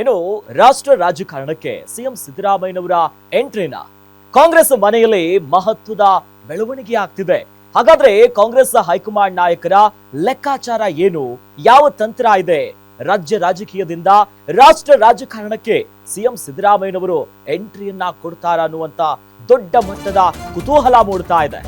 ಇನ್ನು ರಾಷ್ಟ್ರ ರಾಜಕಾರಣಕ್ಕೆ ಸಿಎಂ ಸಿದ್ದರಾಮಯ್ಯನವರ ಎಂಟ್ರಿನ ಕಾಂಗ್ರೆಸ್ ಮನೆಯಲ್ಲಿ ಮಹತ್ವದ ಬೆಳವಣಿಗೆ ಆಗ್ತಿದೆ. ಹಾಗಾದ್ರೆ ಕಾಂಗ್ರೆಸ್ ಹೈಕಮಾಂಡ್ ನಾಯಕರ ಲೆಕ್ಕಾಚಾರ ಏನು? ಯಾವ ತಂತ್ರ ಇದೆ? ರಾಜ್ಯ ರಾಜಕೀಯದಿಂದ ರಾಷ್ಟ್ರ ರಾಜಕಾರಣಕ್ಕೆ ಸಿಎಂ ಸಿದ್ದರಾಮಯ್ಯನವರು ಎಂಟ್ರಿಯನ್ನ ಕೊಡ್ತಾರ ಅನ್ನುವಂತ ದೊಡ್ಡ ಮಟ್ಟದ ಕುತೂಹಲ ಮೂಡ್ತಾ ಇದೆ.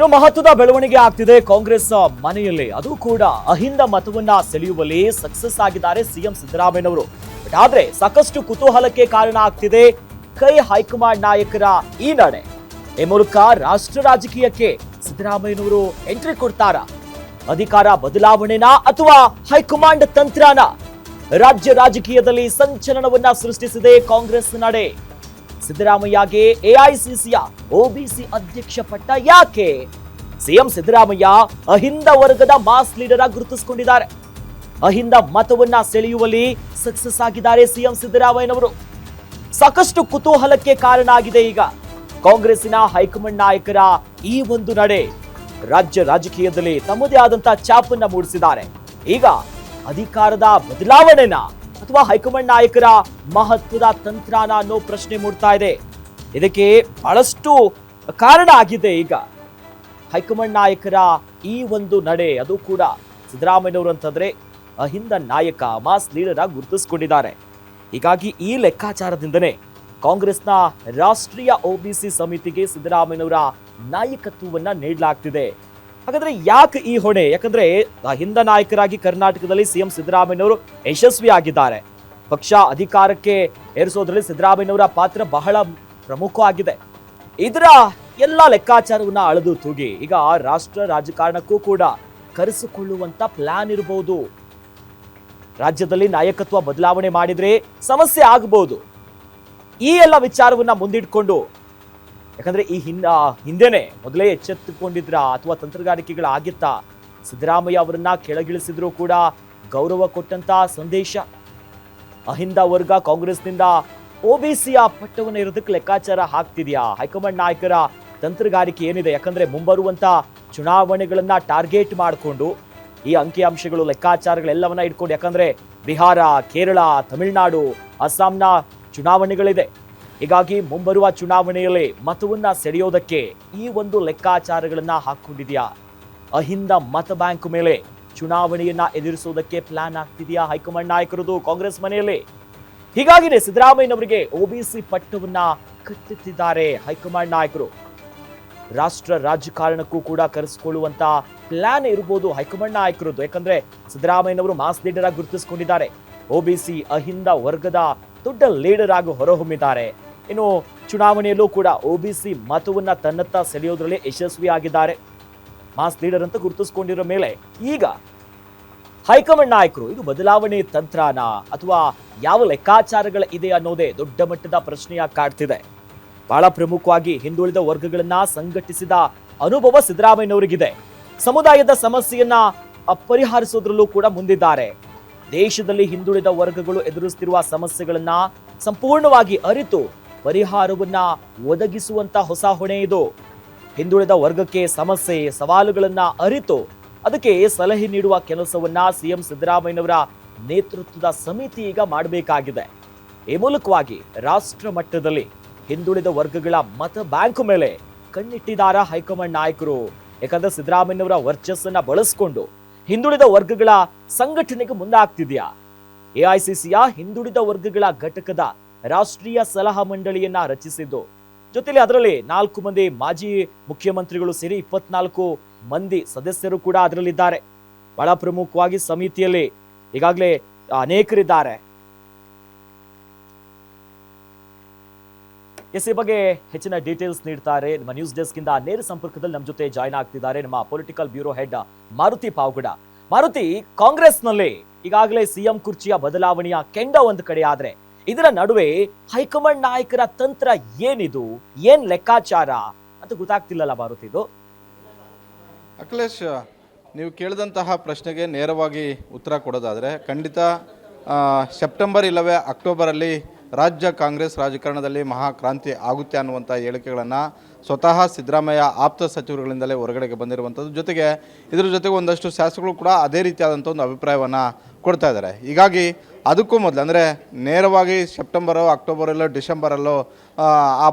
ಇನ್ನು ಮಹತ್ವದ ಬೆಳವಣಿಗೆ ಆಗ್ತಿದೆ ಕಾಂಗ್ರೆಸ್ ಮನೆಯಲ್ಲಿ. ಅದು ಕೂಡ ಅಹಿಂದ ಮತವನ್ನ ಸೆಳೆಯುವಲ್ಲಿ ಸಕ್ಸಸ್ ಆಗಿದ್ದಾರೆ ಸಿಎಂ ಸಿದ್ದರಾಮಯ್ಯನವರು. ಬಟ್ ಆದ್ರೆ ಸಾಕಷ್ಟು ಕುತೂಹಲಕ್ಕೆ ಕಾರಣ ಆಗ್ತಿದೆ ಕೈ ಹೈಕಮಾಂಡ್ ನಾಯಕರ ಈ ನಡೆ ಈ ಮೂಲಕ ರಾಷ್ಟ್ರ ರಾಜಕೀಯಕ್ಕೆ ಸಿದ್ದರಾಮಯ್ಯನವರು ಎಂಟ್ರಿ ಕೊಡ್ತಾರ. ಅಧಿಕಾರ ಬದಲಾವಣೆನಾ ಅಥವಾ ಹೈಕಮಾಂಡ್ ತಂತ್ರನ? ರಾಜ್ಯ ರಾಜಕೀಯದಲ್ಲಿ ಸಂಚಲನವನ್ನ ಸೃಷ್ಟಿಸಿದೆ ಕಾಂಗ್ರೆಸ್ ನಡೆ. ಸಿದ್ದರಾಮಯ್ಯಗೆ ಎಐಸಿಸಿಯ ಒಬಿಸಿ ಅಧ್ಯಕ್ಷ ಪಟ್ಟ ಯಾಕೆ? ಸಿಎಂ ಸಿದ್ದರಾಮಯ್ಯ ಅಹಿಂದ ವರ್ಗದ ಮಾಸ್ ಲೀಡರ್ ಆಗಿ ಗುರುತಿಸಿಕೊಂಡಿದ್ದಾರೆ. ಅಹಿಂದ ಮತವನ್ನ ಸೆಳೆಯುವಲ್ಲಿ ಸಕ್ಸಸ್ ಆಗಿದ್ದಾರೆ ಸಿಎಂ ಸಿದ್ದರಾಮಯ್ಯನವರು. ಸಾಕಷ್ಟು ಕುತೂಹಲಕ್ಕೆ ಕಾರಣ ಆಗಿದೆ ಈಗ. ಕಾಂಗ್ರೆಸ್ಸಿನ ಹೈಕಮಾಂಡ್ ನಾಯಕರ ಈ ಒಂದು ನಡೆ ರಾಜ್ಯ ರಾಜಕೀಯದಲ್ಲಿ ತಮ್ಮದೇ ಆದಂತಹ ಚಾಪನ್ನ ಮೂಡಿಸಿದ್ದಾರೆ. ಈಗ ಅಧಿಕಾರದ ಬದಲಾವಣೆನ ಅಥವಾ ಹೈಕಮಾಂಡ್ ನಾಯಕರ ಮಹತ್ವದ ತಂತ್ರಾನ ಅನ್ನೋ ಪ್ರಶ್ನೆ ಮೂಡ್ತಾ ಇದೆ. ಇದಕ್ಕೆ ಬಹಳಷ್ಟು ಕಾರಣ ಆಗಿದೆ ಈಗ. ಹೈಕಮಾಂಡ್ ನಾಯಕರ ಈ ಒಂದು ನಡೆ ಅದು ಕೂಡ ಸಿದ್ದರಾಮಯ್ಯನವರು ಅಂತಂದ್ರೆ ಅಹಿಂದ ನಾಯಕ, ಮಾಸ್ ಲೀಡರ್ ಆಗಿ ಗುರುತಿಸಿಕೊಂಡಿದ್ದಾರೆ. ಹೀಗಾಗಿ ಈ ಲೆಕ್ಕಾಚಾರದಿಂದನೇ ಕಾಂಗ್ರೆಸ್ನ ರಾಷ್ಟ್ರೀಯ ಒಬಿಸಿ ಸಮಿತಿಗೆ ಸಿದ್ದರಾಮಯ್ಯನವರ ನಾಯಕತ್ವವನ್ನ ನೀಡಲಾಗ್ತಿದೆ. ಹಾಗಾದ್ರೆ ಯಾಕೆ ಈ ಹೊಣೆ? ಯಾಕಂದ್ರೆ ಹಿಂದ ನಾಯಕರಾಗಿ ಕರ್ನಾಟಕದಲ್ಲಿ ಸಿಎಂ ಸಿದ್ದರಾಮಯ್ಯವರು ಯಶಸ್ವಿ ಆಗಿದ್ದಾರೆ ಪಕ್ಷ ಅಧಿಕಾರಕ್ಕೆ ಏರಿಸೋದ್ರಲ್ಲಿ ಸಿದ್ದರಾಮಯ್ಯನವರ ಪಾತ್ರ ಬಹಳ ಪ್ರಮುಖವಾಗಿದೆ ಇದರ ಎಲ್ಲ ಲೆಕ್ಕಾಚಾರವನ್ನ ಅಳೆದು ತೂಗಿ, ಈಗ ರಾಷ್ಟ್ರ ರಾಜಕಾರಣಕ್ಕೂ ಕೂಡ ಕರೆಸಿಕೊಳ್ಳುವಂತ ಪ್ಲಾನ್ ಇರಬಹುದು ರಾಜ್ಯದಲ್ಲಿ ನಾಯಕತ್ವ ಬದಲಾವಣೆ ಮಾಡಿದ್ರೆ ಸಮಸ್ಯೆ ಆಗಬಹುದು ಈ ಎಲ್ಲ ವಿಚಾರವನ್ನ ಮುಂದಿಟ್ಕೊಂಡು ಯಾಕಂದ್ರೆ ಈ ಹಿಂದ ಹಿಂದೆನೆ ಮೊದಲೇ ಎಚ್ಚೆತ್ತುಕೊಂಡಿದ್ರಾ ಅಥವಾ ತಂತ್ರಗಾರಿಕೆಗಳಾಗಿತ್ತಾ ಸಿದ್ದರಾಮಯ್ಯ ಅವರನ್ನ ಕೆಳಗಿಳಿಸಿದ್ರೂ ಕೂಡ ಗೌರವ ಕೊಟ್ಟಂತ ಸಂದೇಶ. ಅಹಿಂದ ವರ್ಗ ಕಾಂಗ್ರೆಸ್ನಿಂದ ಒಬಿಸಿಯ ಪಟ್ಟವನ್ನು ಇರೋದಕ್ಕೆ ಲೆಕ್ಕಾಚಾರ ಹಾಕ್ತಿದೆಯಾ? ಹೈಕಮಾಂಡ್ ನಾಯಕರ ತಂತ್ರಗಾರಿಕೆ ಏನಿದೆ? ಯಾಕಂದ್ರೆ ಮುಂಬರುವಂತ ಚುನಾವಣೆಗಳನ್ನ ಟಾರ್ಗೆಟ್ ಮಾಡಿಕೊಂಡು ಈ ಅಂಕಿಅಂಶಗಳು, ಲೆಕ್ಕಾಚಾರಗಳೆಲ್ಲವನ್ನ ಇಟ್ಕೊಂಡು, ಯಾಕಂದ್ರೆ ಬಿಹಾರ, ಕೇರಳ, ತಮಿಳುನಾಡು, ಅಸ್ಸಾಂನ ಚುನಾವಣೆಗಳಿದೆ. ಹೀಗಾಗಿ ಮುಂಬರುವ ಚುನಾವಣೆಯಲ್ಲಿ ಮತವನ್ನ ಸೆಳೆಯೋದಕ್ಕೆ ಈ ಒಂದು ಲೆಕ್ಕಾಚಾರಗಳನ್ನ ಹಾಕೊಂಡಿದೆಯಾ ಅಹಿಂದ ಮತ ಬ್ಯಾಂಕ್ ಮೇಲೆ ಚುನಾವಣೆಯನ್ನ ಎದುರಿಸೋದಕ್ಕೆ ಪ್ಲಾನ್ ಆಗ್ತಿದೆಯಾ ಹೈಕಮಾಂಡ್ ನಾಯಕರದು ಕಾಂಗ್ರೆಸ್ ಮನೆಯಲ್ಲಿ? ಹೀಗಾಗಿದೆ ಸಿದ್ದರಾಮಯ್ಯನವರಿಗೆ ಒಬಿಸಿ ಪಟ್ಟವನ್ನ ಕಟ್ಟುತ್ತಿದ್ದಾರೆ ಹೈಕಮಾಂಡ್ ನಾಯಕರು. ರಾಷ್ಟ್ರ ರಾಜಕಾರಣಕ್ಕೂ ಕೂಡ ಕರೆಸಿಕೊಳ್ಳುವಂತ ಪ್ಲಾನ್ ಇರಬಹುದು ಹೈಕಮಾಂಡ್ ನಾಯಕರದ್ದು ಯಾಕಂದ್ರೆ ಸಿದ್ದರಾಮಯ್ಯನವರು ಮಾಸ್ ಲೀಡರ್ ಆಗಿ ಗುರುತಿಸಿಕೊಂಡಿದ್ದಾರೆ ಒಬಿಸಿ ಅಹಿಂದ ವರ್ಗದ ದೊಡ್ಡ ಲೀಡರ್ ಆಗಿ ಹೊರಹೊಮ್ಮಿದ್ದಾರೆ. ಇನ್ನು ಚುನಾವಣೆಯಲ್ಲೂ ಕೂಡ ಒಬಿಸಿ ಮತವನ್ನ ತನ್ನತ್ತ ಸೆಳೆಯೋದ್ರಲ್ಲಿ ಯಶಸ್ವಿಯಾಗಿದ್ದಾರೆ. ಮಾಸ್ ಲೀಡರ್ ಅಂತ ಗುರುತಿಸಿಕೊಂಡಿರೋ ಮೇಲೆ ಈಗ ಹೈಕಮಾಂಡ್ ನಾಯಕರು, ಇದು ಬದಲಾವಣೆ ತಂತ್ರನ ಅಥವಾ ಯಾವ ಲೆಕ್ಕಾಚಾರಗಳ ಇದೆ ಅನ್ನೋದೇ ದೊಡ್ಡ ಮಟ್ಟದ ಪ್ರಶ್ನೆಯಾಗಿ ಕಾಡ್ತಿದೆ. ಬಹಳ ಪ್ರಮುಖವಾಗಿ ಹಿಂದುಳಿದ ವರ್ಗಗಳನ್ನ ಸಂಘಟಿಸಿದ ಅನುಭವ ಸಿದ್ದರಾಮಯ್ಯನವರಿಗಿದೆ. ಸಮುದಾಯದ ಸಮಸ್ಯೆಯನ್ನ ಪರಿಹರಿಸೋದ್ರಲ್ಲೂ ಕೂಡ ಮುಂದಿದ್ದಾರೆ. ದೇಶದಲ್ಲಿ ಹಿಂದುಳಿದ ವರ್ಗಗಳು ಎದುರಿಸುತ್ತಿರುವ ಸಮಸ್ಯೆಗಳನ್ನ ಸಂಪೂರ್ಣವಾಗಿ ಅರಿತು ಪರಿಹಾರವನ್ನ ಒದಗಿಸುವಂತ ಹೊಸ ಹೊಣೆ ಇದು. ಹಿಂದುಳಿದ ವರ್ಗಕ್ಕೆ ಸಮಸ್ಯೆ, ಸವಾಲುಗಳನ್ನ ಅರಿತು ಅದಕ್ಕೆ ಸಲಹೆ ನೀಡುವ ಕೆಲಸವನ್ನ ಸಿಎಂ ಸಿದ್ದರಾಮಯ್ಯನವರ ನೇತೃತ್ವದ ಸಮಿತಿ ಈಗ ಮಾಡಬೇಕಾಗಿದೆ. ಈ ಮೂಲಕವಾಗಿ ರಾಷ್ಟ್ರ ಮಟ್ಟದಲ್ಲಿ ಹಿಂದುಳಿದ ವರ್ಗಗಳ ಮತ ಬ್ಯಾಂಕ್ ಮೇಲೆ ಕಣ್ಣಿಟ್ಟಿದಾರ ಹೈಕಮಾಂಡ್ ನಾಯಕರು. ಯಾಕಂದ್ರೆ ಸಿದ್ದರಾಮಯ್ಯನವರ ವರ್ಚಸ್ಸನ್ನ ಬಳಸ್ಕೊಂಡು ಹಿಂದುಳಿದ ವರ್ಗಗಳ ಸಂಘಟನೆಗೆ ಮುಂದಾಗ್ತಿದೆಯಾ. ಎಐಸಿಸಿಯ ಹಿಂದುಳಿದ ವರ್ಗಗಳ ಘಟಕದ ರಾಷ್ಟ್ರೀಯ ಸಲಹಾ ಮಂಡಳಿಯನ್ನ ರಚಿಸಿದ್ದು. ಜೊತೆಲಿ ಅದರಲ್ಲಿ ನಾಲ್ಕು ಮಂದಿ ಮಾಜಿ ಮುಖ್ಯಮಂತ್ರಿಗಳು ಸೇರಿ ಇಪ್ಪತ್ನಾಲ್ಕು ಮಂದಿ ಸದಸ್ಯರು ಕೂಡ ಅದರಲ್ಲಿದ್ದಾರೆ. ಬಹಳ ಪ್ರಮುಖವಾಗಿ ಸಮಿತಿಯಲ್ಲಿ ಈಗಾಗಲೇ ಅನೇಕರಿದ್ದಾರೆ. ಎಸ್ ಈ ಬಗ್ಗೆ ಹೆಚ್ಚಿನ ಡೀಟೇಲ್ಸ್ ನೀಡ್ತಾರೆ. ನಮ್ಮ ನ್ಯೂಸ್ ಡೆಸ್ಕ್ ಇಂದ ನೇರ ಸಂಪರ್ಕದಲ್ಲಿ ನಮ್ಮ ಜೊತೆ ಜಾಯ್ನ್ ಆಗ್ತಿದ್ದಾರೆ ನಮ್ಮ political bureau head Maruti Pavagada. Maruti, ಕಾಂಗ್ರೆಸ್ನಲ್ಲಿ ಈಗಾಗಲೇ ಸಿಎಂ ಕುರ್ಚಿಯ ಬದಲಾವಣೆಯ ಕೆಂಡ ಒಂದು ಕಡೆ ಆದ್ರೆ ಇದರ ನಡುವೆ ಹೈಕಮಾಂಡ್ ನಾಯಕರ ತಂತ್ರ ಏನಿದು? ಏನ್ ಲೆಕ್ಕಾಚಾರ? ಅಂತ ಗೊತ್ತಾಗ್ತಿಲ್ಲಲ್ಲ ಭಾರತ ಇದು. ಅಖಿಲೇಶ್, ನೀವು ಕೇಳಿದಂತಹ ಪ್ರಶ್ನೆಗೆ ನೇರವಾಗಿ ಉತ್ತರ ಕೊಡೋದಾದರೆ ಖಂಡಿತ ಸೆಪ್ಟೆಂಬರ್ ಇಲ್ಲವೇ ಅಕ್ಟೋಬರಲ್ಲಿ ರಾಜ್ಯ ಕಾಂಗ್ರೆಸ್ ರಾಜಕಾರಣದಲ್ಲಿ ಮಹಾಕ್ರಾಂತಿ ಆಗುತ್ತೆ ಅನ್ನುವಂಥ ಹೇಳಿಕೆಗಳನ್ನು ಸ್ವತಃ ಸಿದ್ದರಾಮಯ್ಯ ಆಪ್ತ ಸಚಿವರುಗಳಿಂದಲೇ ಹೊರಗಡೆಗೆ ಬಂದಿರುವಂಥದ್ದು. ಜೊತೆಗೆ ಇದರ ಜೊತೆಗೆ ಒಂದಷ್ಟು ಶಾಸಕರು ಕೂಡ ಅದೇ ರೀತಿಯಾದಂಥ ಒಂದು ಅಭಿಪ್ರಾಯವನ್ನು ಕೊಡ್ತಾ ಇದ್ದಾರೆ. ಹೀಗಾಗಿ ಅದಕ್ಕೂ ಮೊದಲು ಅಂದರೆ ನೇರವಾಗಿ ಸೆಪ್ಟೆಂಬರೋ ಅಕ್ಟೋಬರಲ್ಲೋ ಡಿಸೆಂಬರಲ್ಲೋ ಆ,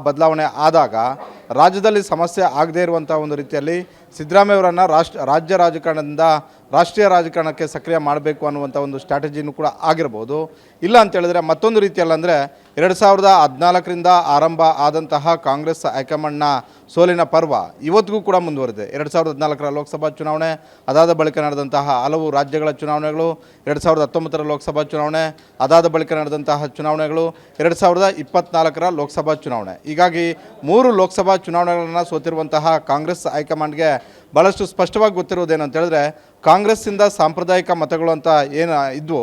ಬದಲಾವಣೆ ಆದಾಗ ರಾಜ್ಯದಲ್ಲಿ ಸಮಸ್ಯೆ ಆಗದೇ ಇರುವಂಥ ಒಂದು ರೀತಿಯಲ್ಲಿ ಸಿದ್ದರಾಮಯ್ಯವರನ್ನು ರಾಷ್ಟ್ರ ರಾಜ್ಯ ರಾಜಕಾರಣದಿಂದ ರಾಷ್ಟ್ರೀಯ ರಾಜಕಾರಣಕ್ಕೆ ಸಕ್ರಿಯ ಮಾಡಬೇಕು ಅನ್ನುವಂಥ ಒಂದು ಸ್ಟ್ರಾಟಜಿನೂ ಕೂಡ ಆಗಿರ್ಬೋದು. ಇಲ್ಲ ಅಂತ ಹೇಳಿದ್ರೆ ಮತ್ತೊಂದು ರೀತಿಯಲ್ಲಂದರೆ ಎರಡು ಸಾವಿರದ ಹದಿನಾಲ್ಕರಿಂದ ಆರಂಭ ಆದಂತಹ ಕಾಂಗ್ರೆಸ್ ಹೈಕಮಾಂಡ್ನ ಸೋಲಿನ ಪರ್ವ ಇವತ್ತಿಗೂ ಕೂಡ ಮುಂದುವರೆದಿದೆ. ಎರಡು ಸಾವಿರದ ಹದಿನಾಲ್ಕರ ಲೋಕಸಭಾ ಚುನಾವಣೆ, ಅದಾದ ಬಳಿಕ ನಡೆದಂತಹ ಹಲವು ರಾಜ್ಯಗಳ ಚುನಾವಣೆಗಳು, ಎರಡು ಸಾವಿರದ ಹತ್ತೊಂಬತ್ತರ ಲೋಕಸಭಾ ಚುನಾವಣೆ, ಅದಾದ ಬಳಿಕ ನಡೆದಂತಹ ಚುನಾವಣೆಗಳು, ಎರಡು ಸಾವಿರದ ಇಪ್ಪತ್ನಾಲ್ಕರ ಲೋಕಸಭಾ ಚುನಾವಣೆ. ಹೀಗಾಗಿ ಮೂರು ಲೋಕಸಭಾ ಚುನಾವಣೆಗಳನ್ನು ಸೋತಿರುವಂತಹ ಕಾಂಗ್ರೆಸ್ ಹೈಕಮಾಂಡ್ಗೆ ಭಾಳಷ್ಟು ಸ್ಪಷ್ಟವಾಗಿ ಗೊತ್ತಿರುವುದೇನು ಅಂತ ಹೇಳಿದ್ರೆ ಕಾಂಗ್ರೆಸ್ಸಿಂದ ಸಾಂಪ್ರದಾಯಿಕ ಮತಗಳು ಅಂತ ಏನು ಇದ್ವು,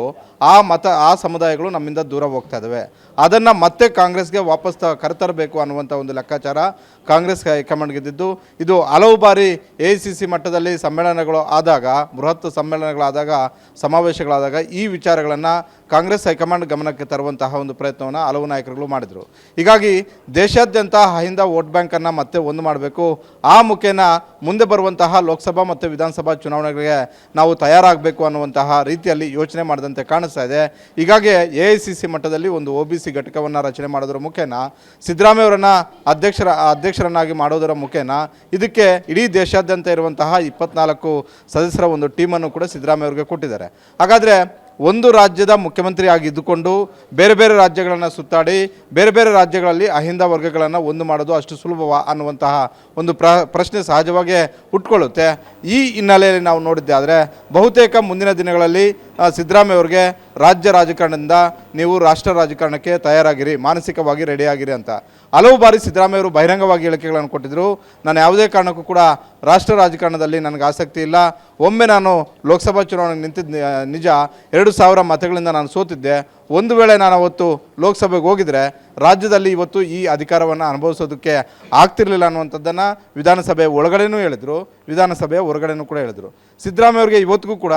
ಆ ಮತ, ಆ ಸಮುದಾಯಗಳು ನಮ್ಮಿಂದ ದೂರ ಹೋಗ್ತಾ ಇದ್ದಾವೆ ಅದನ್ನು ಮತ್ತೆ ಕಾಂಗ್ರೆಸ್ಗೆ ವಾಪಸ್ ತ, ಕರೆತರಬೇಕು ಅನ್ನುವಂಥ ಒಂದು ಲೆಕ್ಕಾಚಾರ ಕಾಂಗ್ರೆಸ್ ಹೈಕಮಾಂಡ್ಗಿದ್ದು ಇದು ಹಲವು ಬಾರಿ ಎ ಸಿ ಸಿ ಮಟ್ಟದಲ್ಲಿ ಸಮ್ಮೇಳನಗಳು ಆದಾಗ, ಬೃಹತ್ ಸಮ್ಮೇಳನಗಳಾದಾಗ, ಸಮಾವೇಶಗಳಾದಾಗ ಈ ವಿಚಾರಗಳನ್ನು ಕಾಂಗ್ರೆಸ್ ಹೈಕಮಾಂಡ್ ಗಮನಕ್ಕೆ ತರುವಂತಹ ಒಂದು ಪ್ರಯತ್ನವನ್ನು ಹಲವು ನಾಯಕರುಗಳು ಮಾಡಿದರು. ಹೀಗಾಗಿ ದೇಶಾದ್ಯಂತ ಅಹಿಂದ ವೋಟ್ ಬ್ಯಾಂಕನ್ನು ಮತ್ತೆ ಒಂದು ಮಾಡಬೇಕು. ಆ ಮುಖೇನ ಮುಂದೆ ಬರುವಂತಹ ಲೋಕಸಭಾ ಮತ್ತು ವಿಧಾನಸಭಾ ಚುನಾವಣೆಗಳಿಗೆ ನಾವು ತಯಾರಾಗಬೇಕು ಅನ್ನುವಂತಹ ರೀತಿಯಲ್ಲಿ ಯೋಚನೆ ಮಾಡಿದಂತೆ ಕಾಣಿಸ್ತಾ ಇದೆ. ಹೀಗಾಗಿ ಎ ಸಿ ಸಿ ಮಟ್ಟದಲ್ಲಿ ಒಂದು ಒ ಬಿ ಸಿ ಘಟಕವನ್ನು ರಚನೆ ಮಾಡೋದರ ಮುಖೇನ ಸಿದ್ದರಾಮಯ್ಯವರನ್ನ ಅಧ್ಯಕ್ಷರ, ಅಧ್ಯಕ್ಷರನ್ನಾಗಿ ಮಾಡೋದರ ಮುಖೇನ, ಇದಕ್ಕೆ ಇಡೀ ದೇಶಾದ್ಯಂತ ಇರುವಂತಹ ಇಪ್ಪತ್ನಾಲ್ಕು ಸದಸ್ಯರ ಒಂದು ಟೀಮನ್ನು ಕೂಡ ಸಿದ್ದರಾಮಯ್ಯವ್ರಿಗೆ ಕೊಟ್ಟಿದ್ದಾರೆ. ಹಾಗಾದರೆ ಒಂದು ರಾಜ್ಯದ ಮುಖ್ಯಮಂತ್ರಿ ಆಗಿ ಇದ್ದುಕೊಂಡು ಬೇರೆ ಬೇರೆ ರಾಜ್ಯಗಳನ್ನು ಸುತ್ತಾಡಿ, ಬೇರೆ ಬೇರೆ ರಾಜ್ಯಗಳಲ್ಲಿ ಅಹಿಂದ ವರ್ಗಗಳನ್ನು ಒಂದು ಮಾಡೋದು ಅಷ್ಟು ಸುಲಭವಾ ಅನ್ನುವಂತಹ ಒಂದು ಪ್ರ, ಪ್ರಶ್ನೆ ಸಹಜವಾಗಿ ಹುಟ್ಕೊಳ್ಳುತ್ತೆ. ಈ ಹಿನ್ನೆಲೆಯಲ್ಲಿ ನಾವು ನೋಡಿದ್ದೆ ಆದರೆ ಬಹುತೇಕ ಮುಂದಿನ ದಿನಗಳಲ್ಲಿ ಸಿದ್ದರಾಮಯ್ಯ ಅವರಿಗೆ ರಾಜ್ಯ ರಾಜಕಾರಣದಿಂದ ನೀವು ರಾಷ್ಟ್ರ ರಾಜಕಾರಣಕ್ಕೆ ತಯಾರಾಗಿರಿ, ಮಾನಸಿಕವಾಗಿ ರೆಡಿಯಾಗಿರಿ ಅಂತ. ಹಲವು ಬಾರಿ ಸಿದ್ದರಾಮಯ್ಯ ಅವರು ಬಹಿರಂಗವಾಗಿ ಹೇಳಿಕೆಗಳನ್ನು ಕೊಟ್ಟಿದ್ದರು ನಾನು ಯಾವುದೇ ಕಾರಣಕ್ಕೂ ಕೂಡ ರಾಷ್ಟ್ರ ರಾಜಕಾರಣದಲ್ಲಿ ನನಗೆ ಆಸಕ್ತಿ ಇಲ್ಲ. ಒಮ್ಮೆ ನಾನು ಲೋಕಸಭಾ ಚುನಾವಣೆಗೆ ನಿಂತಿದ್ದ ನಿಜ ಎರಡು ಸಾವಿರ ಮತಗಳಿಂದ ನಾನು ಸೋತಿದ್ದೆ. ಒಂದು ವೇಳೆ ನಾನು ಅವತ್ತು ಲೋಕಸಭೆಗೆ ಹೋಗಿದರೆ ರಾಜ್ಯದಲ್ಲಿ ಇವತ್ತು ಈ ಅಧಿಕಾರವನ್ನು ಅನುಭವಿಸೋದಕ್ಕೆ ಆಗ್ತಿರಲಿಲ್ಲ ಅನ್ನುವಂಥದ್ದನ್ನು ವಿಧಾನಸಭೆ ಒಳಗಡೆನೂ ಹೇಳಿದರು. ವಿಧಾನಸಭೆಯ ಹೊರಗಡೆನೂ ಕೂಡ ಹೇಳಿದರು. ಸಿದ್ದರಾಮಯ್ಯ ಅವರಿಗೆ ಇವತ್ತಿಗೂ ಕೂಡ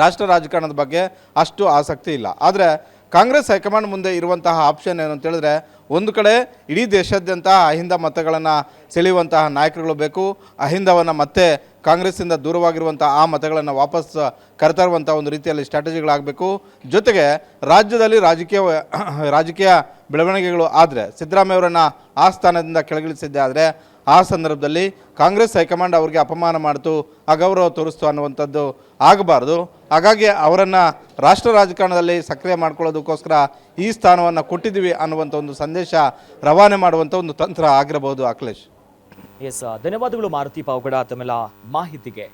ರಾಷ್ಟ್ರ ರಾಜಕಾರಣದ ಬಗ್ಗೆ ಅಷ್ಟು ಆಸಕ್ತಿ ಇಲ್ಲ. ಆದರೆ ಕಾಂಗ್ರೆಸ್ ಹೈಕಮಾಂಡ್ ಮುಂದೆ ಇರುವಂತಹ ಆಪ್ಷನ್ ಏನು ಅಂತ ಹೇಳಿದ್ರೆ, ಒಂದು ಕಡೆ ಇಡೀ ದೇಶಾದ್ಯಂತ ಅಹಿಂದ ಮತಗಳನ್ನು ಸೆಳೆಯುವಂತಹ ನಾಯಕರುಗಳು ಬೇಕು. ಅಹಿಂದವನ್ನು ಮತ್ತೆ ಕಾಂಗ್ರೆಸ್ಸಿಂದ ದೂರವಾಗಿರುವಂಥ ಆ ಮತಗಳನ್ನು ವಾಪಸ್ ಕರೆತರುವಂಥ ಒಂದು ರೀತಿಯಲ್ಲಿ ಸ್ಟ್ರಾಟಜಿಗಳಾಗಬೇಕು. ಜೊತೆಗೆ ರಾಜ್ಯದಲ್ಲಿ ರಾಜಕೀಯ ರಾಜಕೀಯ ಬೆಳವಣಿಗೆಗಳು ಆದರೆ ಸಿದ್ದರಾಮಯ್ಯವರನ್ನು ಆ ಸ್ಥಾನದಿಂದ ಕೆಳಗಿಳಿಸಿದ್ದೆ ಆದರೆ, ಆ ಸಂದರ್ಭದಲ್ಲಿ ಕಾಂಗ್ರೆಸ್ ಹೈಕಮಾಂಡ್ ಅವರಿಗೆ ಅಪಮಾನ ಮಾಡಿತು, ಅಗೌರವ ತೋರಿಸ್ತು ಅನ್ನುವಂಥದ್ದು ಆಗಬಾರ್ದು. ಹಾಗಾಗಿ ಅವರನ್ನು ರಾಷ್ಟ್ರ ರಾಜಕಾರಣದಲ್ಲಿ ಸಕ್ರಿಯ ಮಾಡ್ಕೊಳ್ಳೋದಕ್ಕೋಸ್ಕರ ಈ ಸ್ಥಾನವನ್ನು ಕೊಟ್ಟಿದ್ದೀವಿ ಅನ್ನುವಂಥ ಒಂದು ಸಂದೇಶ ರವಾನೆ ಮಾಡುವಂಥ ಒಂದು ತಂತ್ರ ಆಗಿರಬಹುದು ಅಖಿಲೇಶ್. ಎಸ್ ಧನ್ಯವಾದಗಳು ಮಾರುತಿ ಪಾವುಗಡ ತಮ್ಮೆಲ್ಲ ಮಾಹಿತಿಗೆ.